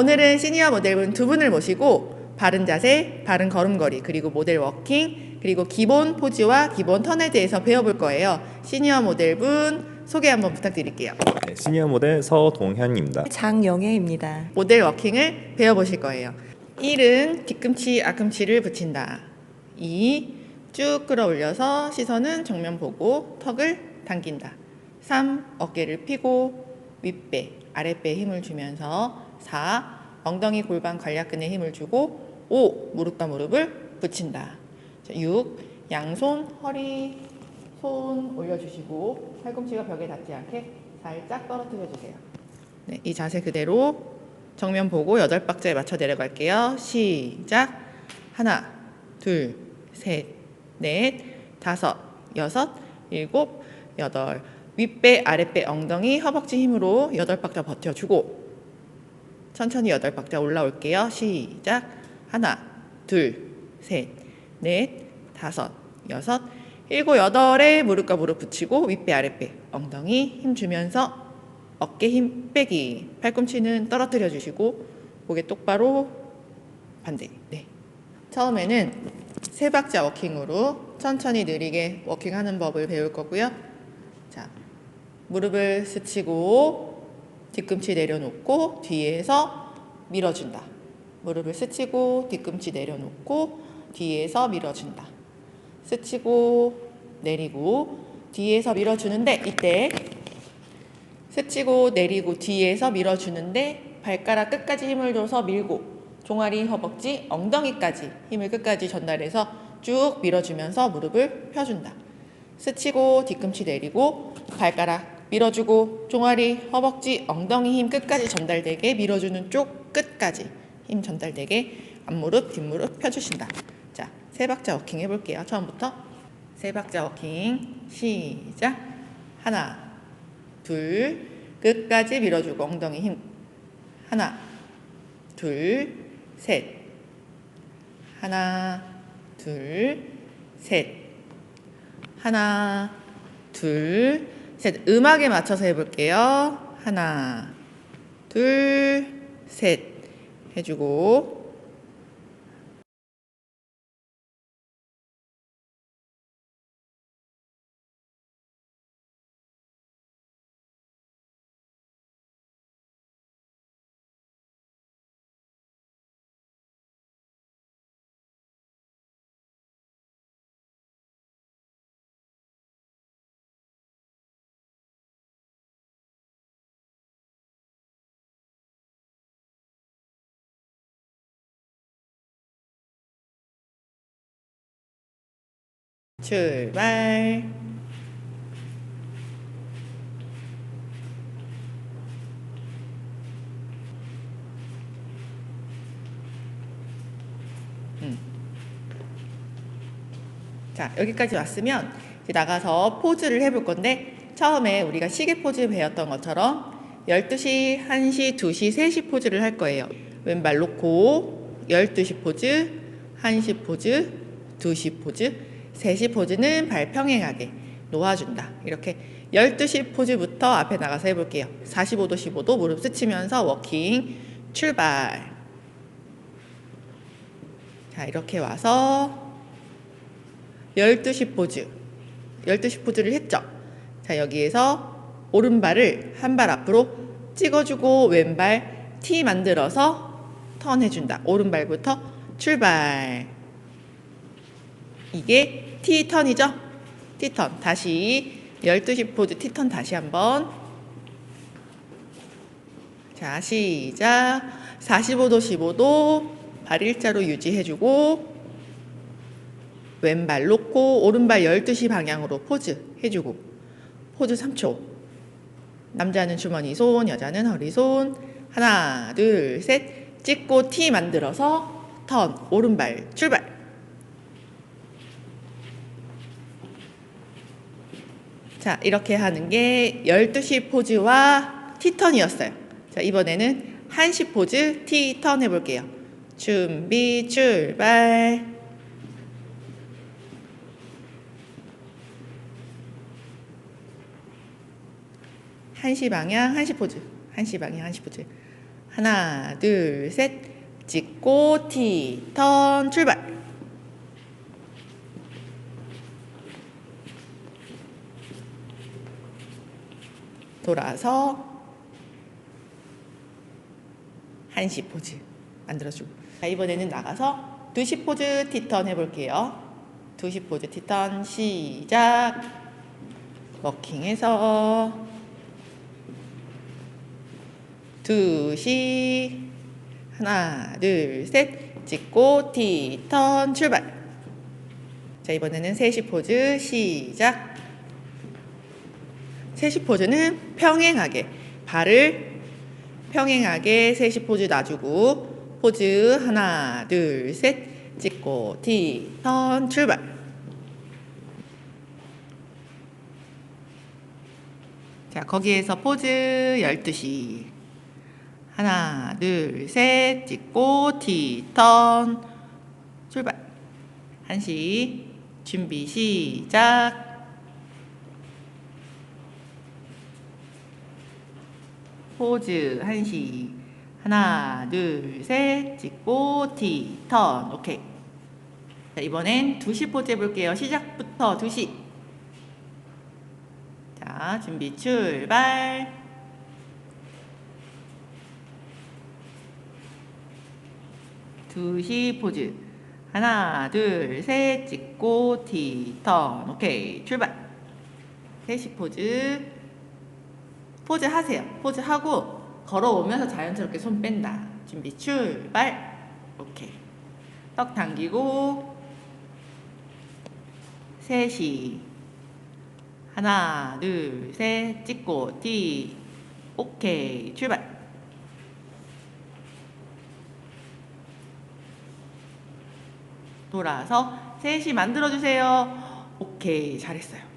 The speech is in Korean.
오늘은 시니어 모델분 두 분을 모시고 바른 자세, 바른 걸음걸이, 그리고 모델 워킹, 그리고 기본 포즈와 기본 턴에 대해서 배워볼 거예요. 시니어 모델분 소개 한번 부탁드릴게요. 네, 시니어 모델 서동현입니다. 장영애입니다. 모델 워킹을 배워보실 거예요. 1은 뒤꿈치, 앞꿈치를 붙인다. 2. 쭉 끌어올려서 시선은 정면 보고 턱을 당긴다. 3. 어깨를 피고 윗배, 아랫배에 힘을 주면서 4. 엉덩이 골반 관략근에 힘을 주고 5. 무릎과 무릎을 붙인다. 자, 6. 양손, 허리, 손 올려주시고 팔꿈치가 벽에 닿지 않게 살짝 떨어뜨려 주세요. 네, 이 자세 그대로 정면 보고 여덟 박자에 맞춰 내려갈게요. 시작. 하나, 둘, 셋, 넷, 다섯, 여섯, 일곱, 여덟. 윗배, 아랫배, 엉덩이, 허벅지 힘으로 여덟 박자 버텨주고 천천히 여덟 박자 올라올게요. 시작. 하나, 둘, 셋, 넷, 다섯, 여섯, 일곱, 여덟에 무릎과 무릎 붙이고 윗배, 아랫배, 엉덩이 힘 주면서 어깨 힘 빼기. 팔꿈치는 떨어뜨려 주시고 고개 똑바로 반대. 네. 처음에는 세 박자 워킹으로 천천히 느리게 워킹하는 법을 배울 거고요. 자, 무릎을 스치고 뒤꿈치 내려놓고 뒤에서 밀어준다. 무릎을 스치고 뒤꿈치 내려놓고 뒤에서 밀어준다. 스치고 내리고 뒤에서 밀어주는데 이때 스치고 내리고 뒤에서 밀어주는데 발가락 끝까지 힘을 줘서 밀고 종아리, 허벅지, 엉덩이까지 힘을 끝까지 전달해서 쭉 밀어주면서 무릎을 펴준다. 스치고 뒤꿈치 내리고 발가락 밀어주고 종아리, 허벅지, 엉덩이 힘 끝까지 전달되게 밀어주는 쪽 끝까지 힘 전달되게 앞무릎, 뒷무릎 펴주신다. 자, 세 박자 워킹 해볼게요. 처음부터 세 박자 워킹 시작. 하나, 둘, 끝까지 밀어주고 엉덩이 힘. 하나, 둘, 셋. 하나, 둘, 셋. 하나, 둘, 셋. 음악에 맞춰서 해볼게요. 하나, 둘, 셋. 해주고. 출발. 음. 자, 여기까지 왔으면 이제 나가서 포즈를 해볼 건데 처음에 우리가 시계 포즈 배웠던 것처럼 12시, 1시, 2시, 3시 포즈를 할 거예요. 왼발 놓고 12시 포즈, 1시 포즈, 2시 포즈, 3시 포즈는 발 평행하게 놓아준다. 이렇게 12시 포즈부터 앞에 나가서 해볼게요. 45도, 15도 무릎 스치면서 워킹 출발. 자, 이렇게 와서 12시 포즈. 12시 포즈를 했죠. 자, 여기에서 오른발을 한 발 앞으로 찍어주고 왼발 T 만들어서 턴 해준다. 오른발부터 출발. 이게 T턴이죠? T턴. 다시 12시 포즈 T턴 다시 한번. 자, 시작. 45도, 15도 발 일자로 유지해주고 왼발 놓고 오른발 12시 방향으로 포즈 해주고 포즈 3초. 남자는 주머니 손, 여자는 허리 손. 하나, 둘, 셋. 찍고 T 만들어서 턴 오른발 출발. 자, 이렇게 하는 게 12시 포즈와 T턴이었어요. 자, 이번에는 1시 포즈 T턴 해볼게요. 준비, 출발. 한시 방향, 한시 포즈. 한시 방향, 한시 포즈. 하나, 둘, 셋. 찍고 티, 턴, 출발. 돌아서 한시 포즈 만들어주고. 자, 이번에는 나가서 두시 포즈 티턴 해볼게요. 두시 포즈 티턴 시작. 워킹해서 두시. 하나 둘 셋. 찍고 티턴 출발. 자 이번에는 세시 포즈 시작 세시 포즈는 평행하게 발을 평행하게 세시 포즈 놔주고 포즈 하나 둘 셋 찍고 티턴 출발. 자 거기에서 포즈 12시. 하나 둘 셋 찍고 티턴 출발. 한시 준비 시작 포즈 한시. 하나 둘 셋 찍고 티 턴. 오케이. 자 이번엔 두시 포즈 해볼게요. 시작부터 두시. 자 준비 출발. 두시 포즈. 하나 둘 셋 찍고 티 턴. 오케이. 출발. 세시 포즈 포즈 하세요. 포즈 하고 걸어오면서 자연스럽게 손 뺀다. 준비 출발. 오케이. 떡 당기고. 셋이. 하나 둘 셋. 찍고 티 오케이. 출발. 돌아서 셋이 만들어주세요. 오케이, 잘했어요.